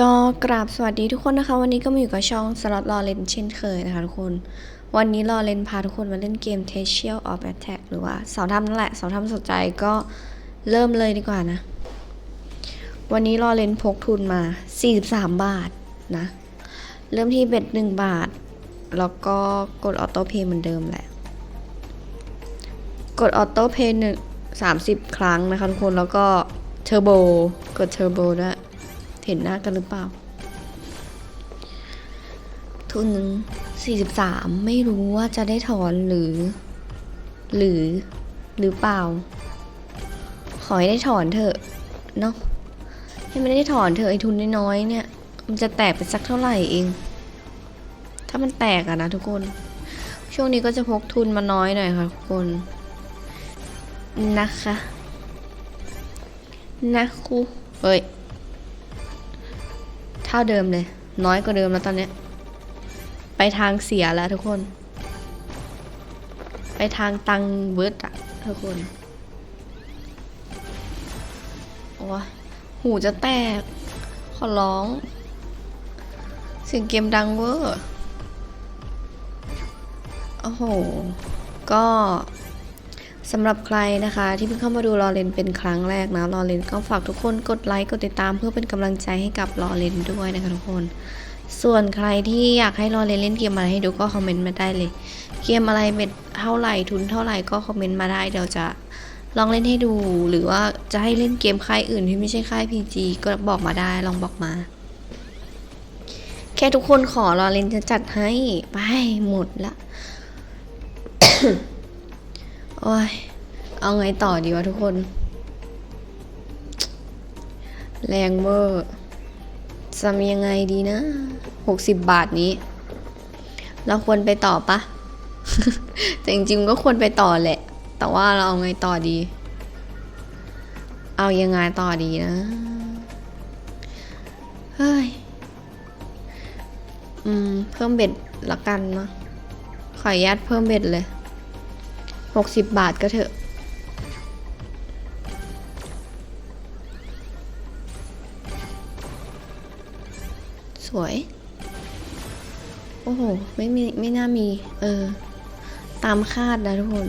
ก็กราบสวัสดีทุกคนนะคะ วันนี้ก็มาอยู่กับช่องสล็อตรอเลนเช่นเคยนะคะทุกคน วันนี้รอเลนพาทุกคนมาเล่นเกม t e s i a l of Attack หรือว่าเสาทำนั่นแหละเสาทำสนใจก็เริ่มเลยดีกว่านะ วันนี้รอเลนพกทุนมา 43 บาทนะ เริ่มที่เบ็ด1บาท แล้วก็กดออโต้เพย์เหมือนเดิมแหละ กดออโต้เพย์หนึ่งสามสิบครั้งนะคะทุกคนแล้วก็เทอร์โบกดเทอร์โบด้วย เห็นหน้ากันหรือเปล่า ทุนสี่สิบสามไม่รู้ว่าจะได้ถอนหรือ หรือ หรือเปล่า ขอให้ได้ถอนเถอะเนาะให้มันได้ถอนเถอะไอทุนน้อยๆเนี่ย มันจะแตกไปสักเท่าไหร่เอง ถ้ามันแตกอะนะทุกคน ช่วงนี้ก็จะพกทุนมาน้อยหน่อยค่ะทุกคน นะคะ นะครูเฮ้ย ท่าเดิมเลย น้อยกว่าเดิมแล้วตอนนี้ ไปทางเสียแล้วทุกคน ไปทางตังเบิร์ดอะทุกคนโอ้หูจะแตก ขอร้อง เสียงเกมดังเวอร์ โอ้โห ก็ สำหรับใครนะคะที่เพิ่งเข้ามาดูรอเลนเป็นครั้งแรกนะรอเลนก็ฝากทุกคนกดไลค์กดติดตามเพื่อเป็นกำลังใจให้กับรอเลนด้วยนะคะทุกคน ส่วนใครที่อยากให้รอเลนเล่นเกมอะไรให้ดูก็คอมเมนต์มาได้เลย เกมอะไรเบ็ดเท่าไหร่ทุนเท่าไหร่ก็คอมเมนต์มาได้เดี๋ยวจะลองเล่นให้ดูหรือว่าจะให้เล่นเกมค่ายอื่นที่ไม่ใช่ค่าย PG ก็บอกมาได้ลองบอกมา แค่ทุกคนขอรอเลนจะจัดให้ไปหมดละ โอ้ย เอาไงต่อดีวะทุกคน แรงเวอร์จะมียังไงดีนะ หกสิบบาทนี้ เราควรไปต่อปะ แต่จริงๆก็ควรไปต่อแหละ แต่ว่าเราเอาไงต่อดี เอายังไงต่อดีนะ เฮ้ย อืม เพิ่มเบ็ดละกันเนาะ ขออนุญาตเพิ่มเบ็ดเลย หกสิบบาทก็เถอะ สวย โอ้โห ไม่มี ไม่น่ามี เออ ตามคาดนะทุกคน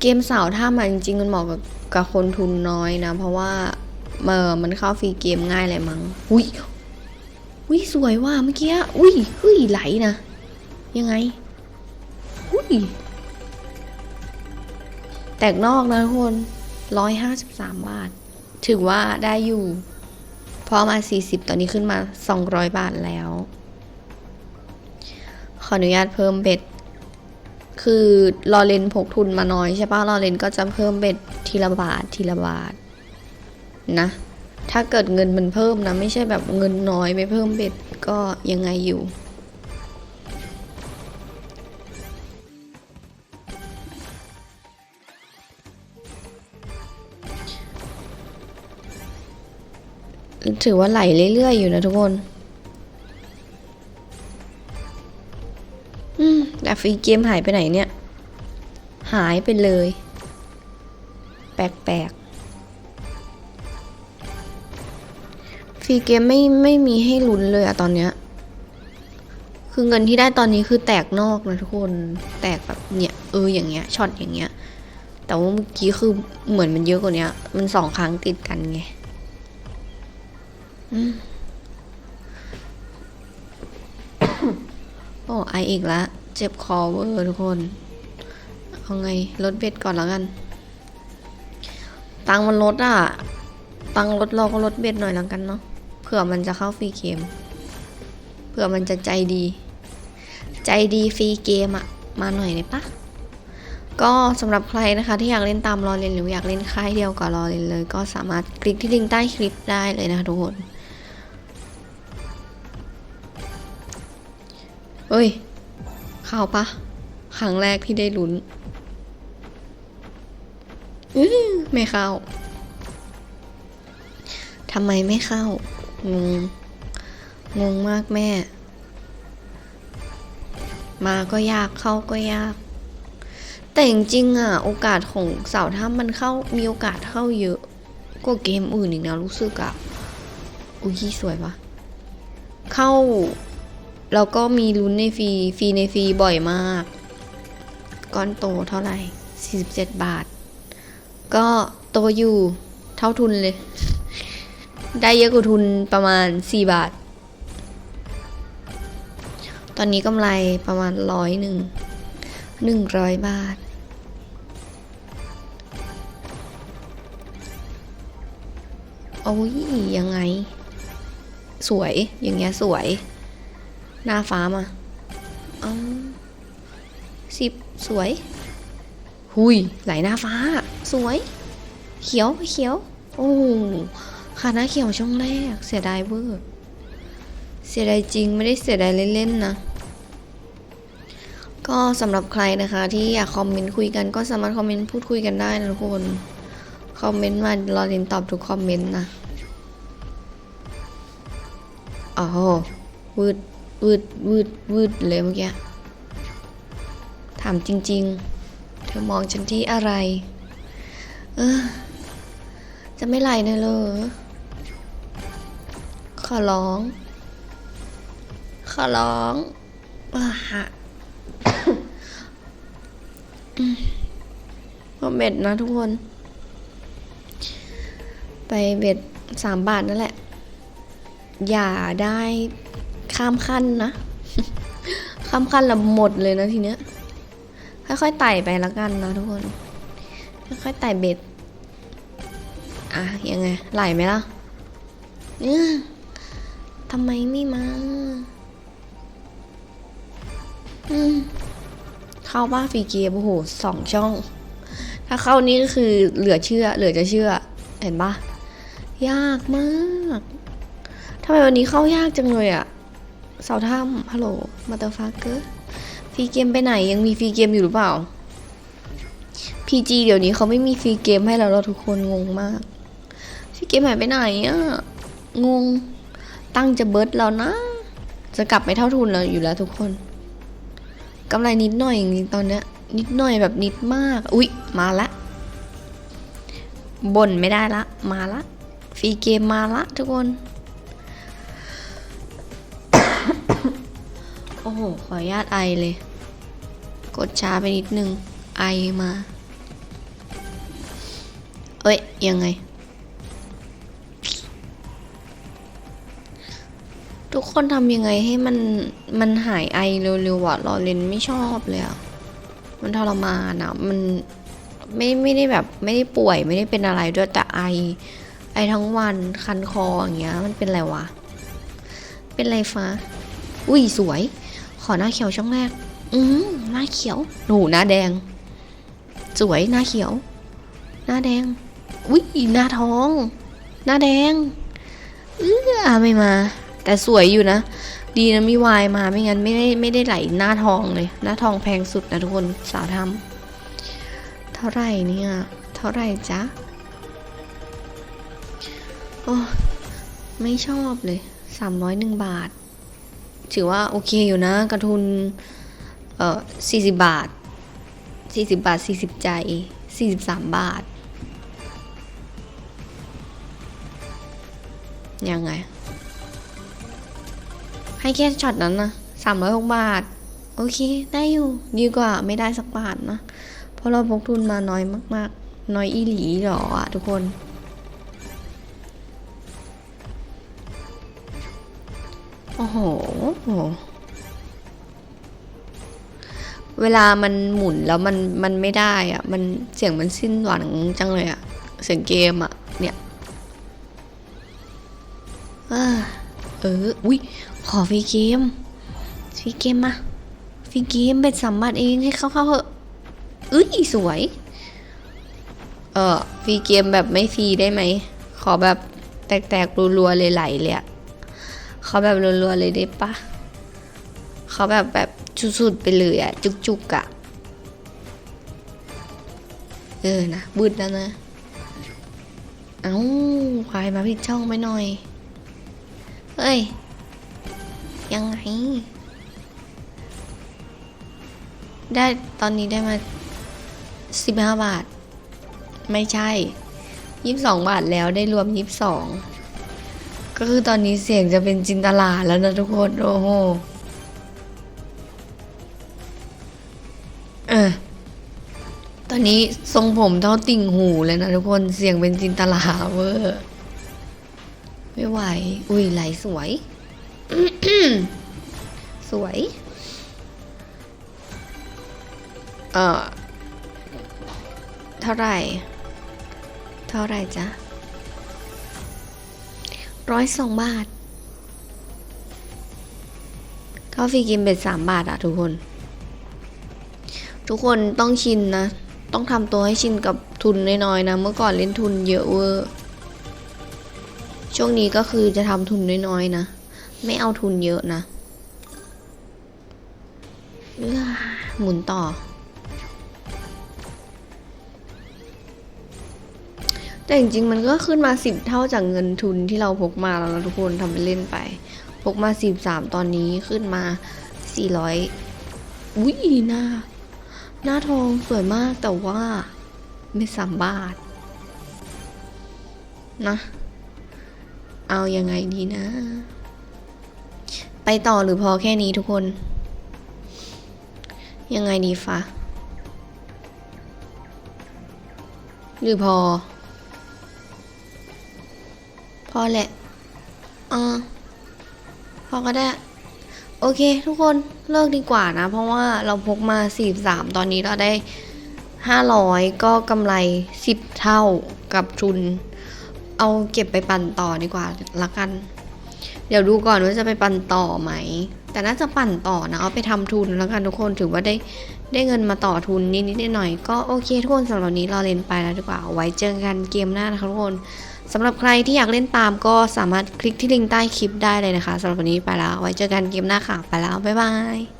เกมเสาถ้ามันจริงๆ มันเหมาะกับกับคนทุนน้อยนะ เพราะว่าเมอมันเข้าฟรีเกมง่ายเลยมั้ง อุ้ยอุ้ยสวยว่ะเมื่อกี้ อุ้ยเฮ้ยไหลนะ ยังไง อุ้ย แตกนอกนะทุกคนร้อยห้าสิบสามบาท ถือว่าได้อยู่ พอมาสี่สิบตอนนี้ขึ้นมาสองร้อยบาทแล้ว ขออนุญาตเพิ่มเบ็ด คือรอเลนพกทุนมาน้อยใช่ปะรอเลนก็จะเพิ่มเบ็ดทีละบาททีละบาทนะ ถ้าเกิดเงินมันเพิ่มนะ ไม่ใช่แบบเงินน้อยไม่เพิ่มเบ็ดก็ยังไงอยู่ ถือว่าไหลเรื่อยๆอยู่นะทุกคน อืมแต่ฟรีเกมหายไปไหนเนี่ย หายไปเลย แปลกๆฟรีเกมไม่ไม่มีให้ลุ้นเลยอะตอนเนี้ย คือเงินที่ได้ตอนนี้คือแตกนอกนะทุกคน แตกแบบเนี่ยเอออย่างเงี้ยช็อตอย่างเงี้ย แต่ว่าเมื่อกี้คือเหมือนมันเยอะกว่านี้มันสองครั้งติดกันไง โอ้ไออีกละ เจ็บคอเวอร์ทุกคน เอาไงลดเบ็ดก่อนแล้วกัน ตังมันลดอะ ตังลดเราก็ลดเบ็ดหน่อยแล้วกันเนาะ เผื่อมันจะเข้าฟรีเกม เผื่อมันจะใจดี ใจดีฟรีเกมอะมาหน่อยได้ปะก็สำหรับใครนะคะที่อยากเล่นตามรอเรนหรืออยากเล่นค่ายเดียวกับรอเรนเลย ก็สามารถคลิกที่ลิงก์ใต้คลิปได้เลยนะคะทุกคน เอ้ยเข้าปะครั้งแรกที่ได้ลุ้นอือไม่เข้าทำไมไม่เข้างงงงมากแม่ มาก็ยากเข้าก็ยาก แต่จริงๆอะ โอกาสของเสาถ้ามันเข้ามีโอกาสเข้าเยอะกว่าเกมอื่นอีกนะรู้สึกอะอุ้ยสวยวะเข้า แล้วก็มีลุ้นในฟรีฟรีในฟรีบ่อยมาก ก้อนโตเท่าไหร่ 47 บาท ก็โตอยู่เท่าทุนเลย ได้เยอะกว่าทุนประมาณ 4 บาท ตอนนี้กำไรประมาณร้อยหนึ่งหนึ่งร้อยบาทโอ้ยยังไง สวยอย่างเงี้ยสวย หน้าฟ้ามาอ๋อสิบสวย หุยไหลหน้าฟ้า สวย เขียวเขียว โอ้ขาหน้าเขียวช่องแรก เสียดายเวอร์เสียดายจริงไม่ได้เสียดายเล่นๆนะ ก็สำหรับใครนะคะที่อยากคอมเมนต์คุยกันก็สามารถคอมเมนต์พูดคุยกันได้นะทุกคน คอมเมนต์มารอเรียนตอบทุกคอมเมนต์นะ อ๋อวืด วืดวืดวืดเลยเมื่อกี้ ถามจริง ๆ เธอมองฉันที่อะไร เออ จะไม่ไหลเลยเหรอขอร้อง ขอร้องอ่าฮะก็เบ็ดนะทุกคน ไปเบ็ดสามบาทนั่นแหละ อย่าได้ ข้ามขั้นนะ ข้ามขั้นและหมดเลยนะทีเนี้ย ค่อยๆไต่ไปแล้วกันนะทุกคน ค่อยๆไต่เบ็ด อะยังไง ไหลไหมล่ะเนี่ยทำไมไม่มา อืม เข้าบ้าฟรีเกมโอ้โหสองช่อง ถ้าเข้านี้ก็คือเหลือเชื่อ เหลือจะเชื่อ เห็นปะยากมากทำไมวันนี้เข้ายากจังเลยอะ เสาถ้ำฮัลโหลมาเตอร์ฟักเกอร์ฟรีเกมไปไหนยังมีฟรีเกมอยู่หรือเปล่า PG เดี๋ยวนี้เขาไม่มีฟรีเกมให้แล้วเราทุกคนงงมากฟรีเกมหายไปไหนอะงงตั้งจะเบิร์ดแล้วนะ จะกลับไปเท่าทุนแล้วอยู่แล้วทุกคนกำไรนิดหน่อยจริงตอนเนี้ยนิดหน่อยแบบนิดมาก อุ๊ย มาละบ่นไม่ได้ละ มาละฟรีเกมมาละทุกคน โอ้โห ขออนุญาตไอเลย กดช้าไปนิดนึง ไอมา เอ้ย ยังไง ทุกคนทำยังไงให้มัน มันหายไอเร็วๆอะรอเลนไม่ชอบเลยอะมันทรมานอะมันไม่ไม่ได้แบบไม่ได้ป่วยไม่ได้เป็นอะไรด้วยแต่ไอ ไอทั้งวันคันคออย่างเงี้ยมันเป็นอะไรวะ เป็นไรฟ้า อุ้ยสวย อหน้าเขียวช่องแรก อืมหน้าเขียวหนูหน้าแดง สวยหน้าเขียว หน้าแดง อุ้ยหน้าท้อง หน้าแดงเอ้อไม่มา แต่สวยอยู่นะ ดีนะมีวายมาไม่งั้นไม่ได้ไม่ได้ไหลหน้าทองเลย หน้าทองแพงสุดนะทุกคนสาวทำเท่าไหร่เนี่ย เท่าไหร่จ๊ะโอ้ไม่ชอบเลยสามร้อยหนึ่งบาท ถือว่าโอเคอยู่นะกระทุนเอ่อสี่สิบบาทสี่สิบบาทสี่สิบใจสี่สิบสามบาท ยังไง ให้แค่ช็อตนั้นนะสามร้อยหกบาท โอเค ได้อยู่ ดีกว่าไม่ได้สักบาทนะ เพราะเราพกทุนมาน้อยมาก ๆ น้อยอีหลีหรออะทุกคน โอ้โห เวลามันหมุนแล้วมันมันไม่ได้อะมันเสียงมันสิ้นหวังจังเลยอะเสียงเกมอะเนี่ยเออเออ อุ้ยขอฟรีเกม ฟรีเกมมาฟรีเกมเป็นสามบาทเองให้เข้าเข้าเถอะเอ้ยสวย เออฟรีเกมแบบไม่ฟรีได้ไหม ขอแบบแตกๆรัวๆเลยไหลเลยอะ เขอแบบรัวๆเลยได้ปะเขอแบบแบบสุดๆไปเลยอะจุกๆอะเออนะบืดแล้วนะ เอ้าควายมาผิดช่องไปหน่อย เฮ้ย ยังไง ได้ตอนนี้ได้มาสิบห้าบาท ไม่ใช่ยี่สิบสองบาทแล้วได้รวมยี่สิบสอง ก็คือตอนนี้เสียงจะเป็นจินตลาแล้วนะทุกคนโอ้โหเออตอนนี้ทรงผมเท่าติ่งหูเลยนะทุกคนเสียงเป็นจินตลาเวอร์ไม่ไหว อุ้ยไหลสวย สวย เออเท่าไหร่ เท่าไหร่จ๊ะ ร้อยสองบาทข้าวฟรีกินเบ็ดสามบาทอะทุกคน ทุกคนต้องชินนะ ต้องทำตัวให้ชินกับทุนน้อยๆนะ เมื่อก่อนเล่นทุนเยอะเวอร์ช่วงนี้ก็คือจะทำทุนน้อยๆนะ ไม่เอาทุนเยอะนะเอื้อหมุนต่อ แต่จริงๆ มันก็ขึ้นมาสิบเท่าจากเงินทุนที่เราพกมาแล้วนะทุกคนทำไปเล่นไป พกมาสิบสามตอนนี้ขึ้นมาสี่ร้อยอุ้ยหน้า หน้าทองสวยมากแต่ว่าไม่สามบาท นะ เอายังไงดีนะ ไปต่อหรือพอแค่นี้ทุกคน ยังไงดีฟะหรือพอ พอแหละอ่าพอก็ได้ โอเค ทุกคนเลิกดีกว่านะ เพราะว่าเราพกมา 43 ตอนนี้เราได้ 500 ก็กำไร 10 เท่ากับทุน เอาเก็บไปปั่นต่อดีกว่าละกัน เดี๋ยวดูก่อนว่าจะไปปั่นต่อไหม แต่น่าจะปั่นต่อนะ เอาไปทำทุนแล้วกันทุกคนถือว่าได้ได้เงินมาต่อทุนนิดๆหน่อยๆก็โอเคทุกคนสำหรับนี้เราเล่นไปแล้วดีกว่าไว้เจอกันเกมหน้านะคะทุกคน สำหรับใครที่อยากเล่นตามก็สามารถคลิกที่ลิงก์ใต้คลิปได้เลยนะคะสำหรับวันนี้ไปแล้ว ไว้เจอกันเกมหน้าค่ะ ไปแล้ว บ๊ายบาย